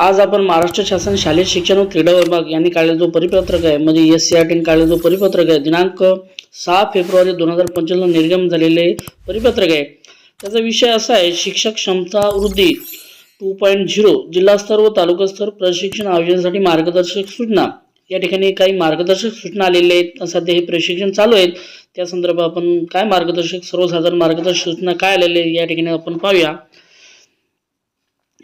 आज आपण महाराष्ट्र शासन शालेय शिक्षण व क्रीडा विभाग यांनी काढलेला जो परिपत्रक आहे म्हणजे एस सी आर टीने काढलेला जो परिपत्रक आहे दिनांक सहा फेब्रुवारी दोन हजार पंचवीसला निर्गम झालेले परिपत्रक आहे. त्याचा विषय असा आहे शिक्षक क्षमता वृद्धी टू पॉईंट झिरो जिल्हास्तर व तालुकास्तर प्रशिक्षण आयोजनासाठी मार्गदर्शक सूचना. या ठिकाणी काही मार्गदर्शक सूचना आलेल्या आहेत सध्या हे प्रशिक्षण चालू आहेत. त्या संदर्भात आपण काय मार्गदर्शक सर्वसाधारण मार्गदर्शक सूचना काय आलेल्या आहे या ठिकाणी आपण पाहूया.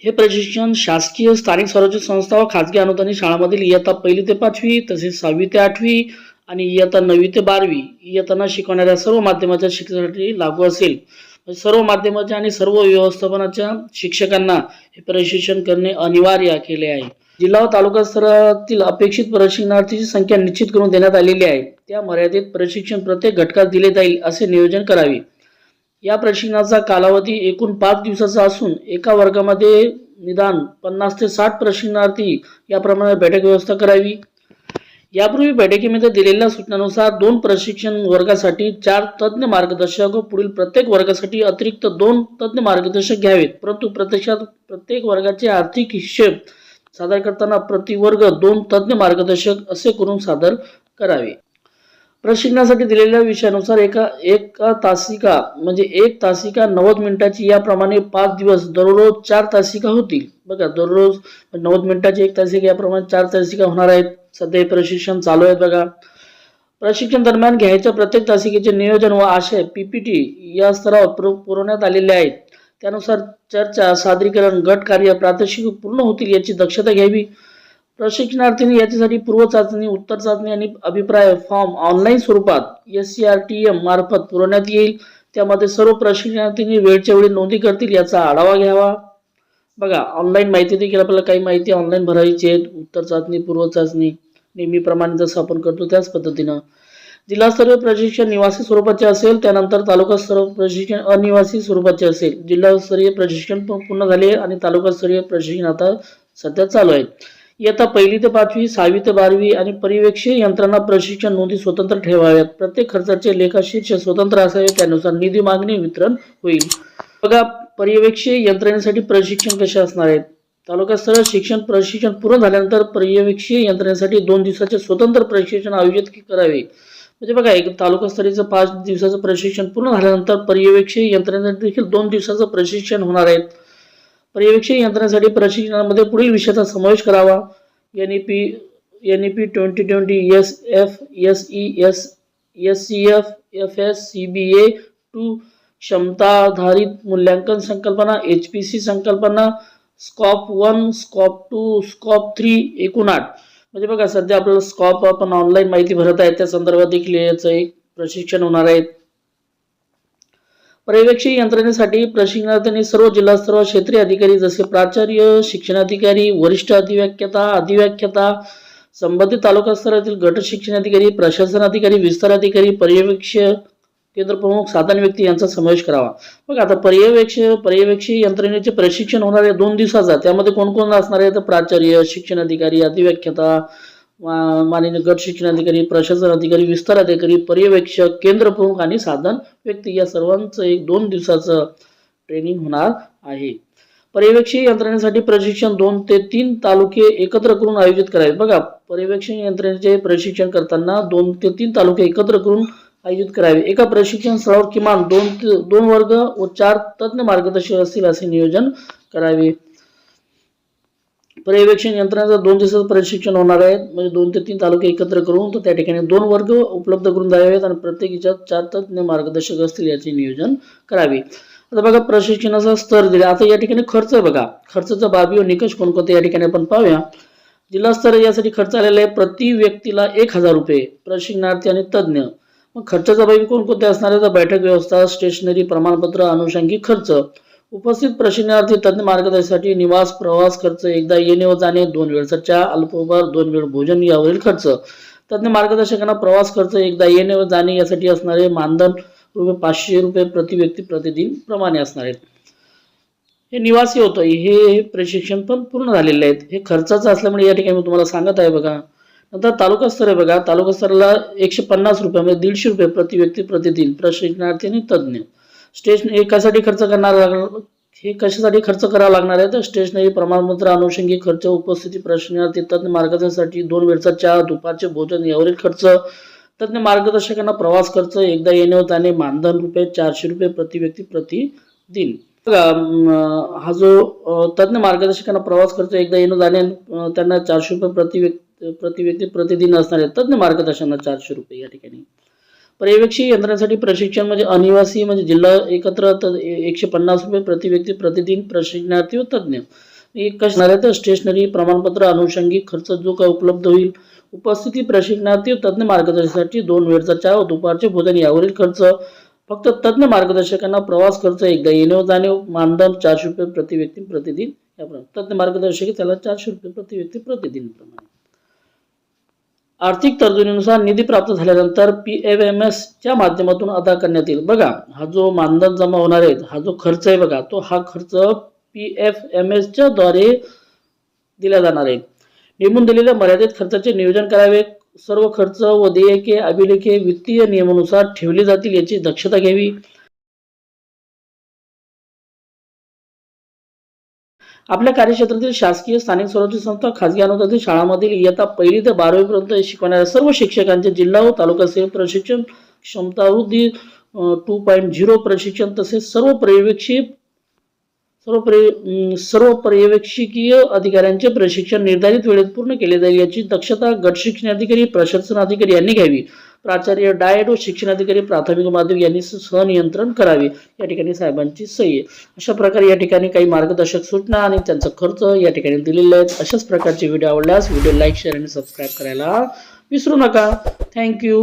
हे प्रशिक्षण शासकीय स्थानिक स्वराज्य संस्था व खाजगी अनुदानित शाळांमधील इयत्ता पहिली ते पाचवी तसेच सहावी ते आठवी आणि इयत्ता नववी ते बारावी इयत्तांना शिकवणाऱ्या सर्व माध्यमाच्या शिक्षणासाठी लागू असेल. म्हणजे सर्व माध्यमाच्या आणि सर्व व्यवस्थापनाच्या शिक्षकांना हे प्रशिक्षण करणे अनिवार्य केले आहे. जिल्हा व तालुका स्तरातील अपेक्षित प्रशिक्षणार्थीची संख्या निश्चित करून देण्यात आलेली आहे. त्या मर्यादित प्रशिक्षण प्रत्येक घटकात दिले जाईल असे नियोजन करावे. या प्रशिक्षणाचा कालावधी एकूण पाच दिवसाचा असून एका वर्गामध्ये निदान पन्नास ते साठ प्रशिक्षणार्थी याप्रमाणे बैठक व्यवस्था करावी. यापूर्वी बैठकीमध्ये दिलेल्या सूचनानुसार दोन प्रशिक्षण वर्गासाठी चार तज्ज्ञ मार्गदर्शक व पुढील प्रत्येक वर्गासाठी अतिरिक्त दोन तज्ज्ञ मार्गदर्शक घ्यावेत. परंतु प्रत्यक्षात प्रत्येक वर्गाचे आर्थिक हिशेब सादर करताना प्रतिवर्ग दोन तज्ज्ञ मार्गदर्शक असे करून सादर करावे. प्रशिक्षणासाठी दिलेल्या विषयानुसार एका एका तासिका म्हणजे एक तासिका नव्वद मिनिटाची याप्रमाणे पाच दिवस दररोज चार तासिका होतील. बघा दररोज नव्वद मिनिटाची एक तासिका याप्रमाणे चार तासिका होणार आहेत. सध्या हे प्रशिक्षण चालू आहेत बघा. प्रशिक्षण दरम्यान घ्यायच्या प्रत्येक तासिकेचे नियोजन व आशय पीपीटी या स्तरावर पुर- पुरवण्यात आलेले आहेत. त्यानुसार चर्चा सादरीकरण गट कार्य प्रात्यक्षिक पूर्ण होतील याची दक्षता घ्यावी. प्रशिक्षणार्थींनी याच्यासाठी पूर्व चाचणी उत्तर चाचणी आणि अभिप्राय फॉर्म ऑनलाईन स्वरूपात S C R T M मार्फत पुरवण्यात येईल. त्यामध्ये सर्व प्रशिक्षणार्थींनी वेळच्या वेळी नोंदी करतील याचा आढावा घ्यावा. बघा ऑनलाईन माहिती देखील आपल्याला काही माहिती ऑनलाईन भरायची आहे उत्तर चाचणी पूर्व चाचणी. नेहमीप्रमाणे जसं आपण करतो त्याच पद्धतीनं. जिल्हास्तरीय प्रशिक्षण निवासी स्वरूपाचे असेल त्यानंतर तालुकास्तरीय प्रशिक्षण अनिवासी स्वरूपाचे असेल. जिल्हास्तरीय प्रशिक्षण पूर्ण झाले आणि तालुकास्तरीय प्रशिक्षण आता सध्या चालू आहे. इयत्ता पहिली ते पाचवी सहावी ते बारावी आणि पर्यवेक्षीय यंत्रणा प्रशिक्षण नोंदी स्वतंत्र ठेवाव्यात. प्रत्येक खर्चाचे लेखा शीर्ष स्वतंत्र असावे त्यानुसार निधी मागणी वितरण होईल. बघा पर्यवेक्षीय यंत्रणेसाठी प्रशिक्षण कसे असणार आहेत? तालुकास्तरीय शिक्षण प्रशिक्षण पूर्ण झाल्यानंतर पर्यवेक्षीय यंत्रणेसाठी दोन दिवसाचे स्वतंत्र प्रशिक्षण आयोजित करावे. म्हणजे बघा एक तालुकास्तरीचं पाच दिवसाचं प्रशिक्षण पूर्ण झाल्यानंतर पर्यवेक्षीय यंत्रणेसाठी देखील दोन दिवसाचं प्रशिक्षण होणार आहे. पर्यवेक्षण यंत्रणेसाठी प्रशिक्षणामध्ये पुढील विषयाचा समावेश करावा. N E P N E P twenty twenty S F S E S S C F F S C B A two क्षमताधारित मूल्यांकन संकल्पना एच पी सी संकल्पना scope one scope two scope three एकूण आठ. म्हणजे बघा सध्या आपल्याला scope आपण ऑनलाईन माहिती भरत आहे त्या संदर्भात देखील याचं एक प्रशिक्षण होणार आहे. पर्यवेक्षी यंत्रणेसाठी प्रशिक्षणार्थींनी सर्व जिल्हास्तरावर क्षेत्रीय अधिकारी जसे प्राचार्य शिक्षणाधिकारी वरिष्ठ अधिव्याख्याता अधिव्याख्याता संबंधित तालुका स्तरातील गट शिक्षण अधिकारी प्रशासन अधिकारी विस्तार अधिकारी पर्यवेक्ष केंद्र प्रमुख साधन व्यक्ती यांचा समावेश करावा. मग आता पर्यवेक्ष पर्यवेक्षी यंत्रणेचे प्रशिक्षण होणार आहे दोन दिवसाचा त्यामध्ये कोण कोण असणार आहे? तर प्राचार्य शिक्षण अधिकारी अधिव्याख्याता माननीय गट शिक्षण अधिकारी प्रशासन अधिकारी विस्तार अधिकारी पर्यवेक्षक केंद्र प्रमुख आणि साधन व्यक्ती या सर्वांचं एक दोन दिवसाचं ट्रेनिंग होणार आहे. पर्यवेक्षी यंत्रणेसाठी प्रशिक्षण दोन ते तीन तालुके एकत्र करून आयोजित करावे बघा पर्यवेक्षण यंत्रणेचे प्रशिक्षण करताना दोन ते तीन तालुके एकत्र करून आयोजित करावे. एका प्रशिक्षण स्थळावर किमान दोन दोन वर्ग व चार तज्ज्ञ मार्गदर्शक असतील असे नियोजन करावे. पर्यवेक्षण यंत्रणेचं दोन दिवसाचं प्रशिक्षण होणार आहे. म्हणजे दोन ते तीन तालुके एकत्र करून तर त्या ठिकाणी दोन वर्ग उपलब्ध करून द्यावेत आणि प्रत्येक याच्यात चार तज्ज्ञ मार्गदर्शक असतील याचे नियोजन करावे. आता बघा प्रशिक्षणाचा स्तर दिला. आता या ठिकाणी खर्च बघा. खर्चाचा बाबी व निकष कोणकोणते या ठिकाणी आपण पाहूया. जिल्हास्तर यासाठी खर्च आलेला आहे. प्रति व्यक्तीला एक हजार रुपये प्रशिक्षणार्थी आणि तज्ज्ञ. मग खर्चाचा बाबी कोणकोणते असणार आहे तर बैठक व्यवस्था स्टेशनरी प्रमाणपत्र अनुषंगिक खर्च. उपस्थित प्रशिक्षणार्थी तज्ञ मार्गदर्शनासाठी निवास प्रवास खर्च एकदा येणे व जाणे दोन वेळ सच्चा अल्पोपहार दोन वेळ भोजन यावरील खर्च. तज्ञ मार्गदर्शकांना प्रवास खर्च एकदा येणे व जाणे यासाठी असणारे मानधन रुपये पाचशे रुपये प्रति व्यक्ती प्रतिदिन प्रमाणे असणार आहेत. हे निवासी होतं हे प्रशिक्षण पण पूर्ण झालेले आहेत. हे खर्चाचं असल्यामुळे या ठिकाणी मी तुम्हाला सांगत आहे बघा. नंतर तालुका स्तर आहे बघा. तालुका स्तराला एकशे पन्नास रुपये म्हणजे दीडशे रुपये प्रति व्यक्ती प्रतिदिन प्रशिक्षणार्थी आणि तज्ज्ञ स्टेशनरी कशासाठी खर्च करणार हे कशासाठी खर्च करावा लागणार आहे? तर स्टेशनरी प्रमाणपत्र अनुषंगिक खर्च उपस्थिती प्रश्नार्थी तज्ञ मार्गदर्शनासाठी दोन वेळचा चहा दुपारचे भोजन यावरील खर्च. तज्ञ मार्गदर्शकांना प्रवास खर्च एकदा येणे होत जाणे मानधन रुपये चारशे रुपये प्रति व्यक्ती प्रति दिन. हा जो तज्ञ मार्गदर्शकांना प्रवास खर्च एकदा येणं जाणे त्यांना चारशे रुपये प्रति व्यक्ती प्रति व्यक्ती प्रतिदिन असणार आहे. तज्ञ मार्गदर्शकांना चारशे रुपये या ठिकाणी. पर्यवेक्षी यंत्रासाठी प्रशिक्षण म्हणजे अनिवासी म्हणजे जिल्हा एकत्र एकशे पन्नास रुपये प्रति व्यक्ती प्रतिदिन प्रशिक्षणार्थी व तज्ज्ञ. एक कसणार तर स्टेशनरी प्रमाणपत्र अनुषंगिक खर्च जो काय उपलब्ध होईल. उपस्थिती प्रशिक्षणार्थी व तज्ज्ञ मार्गदर्शनासाठी दोन वेळचा चहा व दुपारचे भोजन यावरील खर्च. फक्त तज्ज्ञ मार्गदर्शकांना प्रवास खर्च एकदा येणे व जाणे मानधन चारशे रुपये प्रति व्यक्ती प्रतिदिन. याप्रमाणे तज्ज्ञ मार्गदर्शक त्याला चारशे रुपये प्रति व्यक्ती प्रतिदिन प्रमाणे. आर्थिक तरतुदीनुसार निधी प्राप्त झाल्यानंतर पी एफ एम एस च्या माध्यमातून अदा करण्यात येईल. बघा हा जो मानधन जमा होणार आहे हा जो खर्च आहे बघा तो हा खर्च पी एफ एम एसच्या द्वारे दिला जाणार आहे. नेमून दिलेल्या मर्यादित खर्चाचे नियोजन करावे. सर्व खर्च व देयके अभिलेखे वित्तीय नियमानुसार ठेवले जातील याची दक्षता घ्यावी. आपल्या कार्यक्षेत्रातील शासकीय स्थानिक स्वराज्य संस्था खासगी अनुदानित शाळांमधील इयत्ता पहिली ते बारावीपर्यंत शिकवणाऱ्या सर्व शिक्षकांचे जिल्हा व तालुका स्तरीय प्रशिक्षण क्षमतावृद्धी टू पॉईंट झिरो प्रशिक्षण तसेच सर्व पर्यवेक्षी सर्व पर्य सर्व पर्यवेक्षकीय अधिकाऱ्यांचे प्रशिक्षण निर्धारित वेळेत पूर्ण केले जाईल याची दक्षता गट शिक्षण अधिकारी प्रशासन अधिकारी यांनी घ्यावी. प्राचार्य डायडू व शिक्षणाधिकारी प्राथमिक माध्यमिक यांनी सहनियंत्रण करावे. या ठिकाणी साहेबांची सही आहे. अशा प्रकारे या ठिकाणी काही मार्गदर्शक सूचना आणि त्यांचा खर्च या ठिकाणी दिलेले आहेत. अशाच प्रकारचे व्हिडिओ आवडल्यास व्हिडिओ लाईक शेअर आणि सबस्क्राईब करायला विसरू नका. थँक्यू.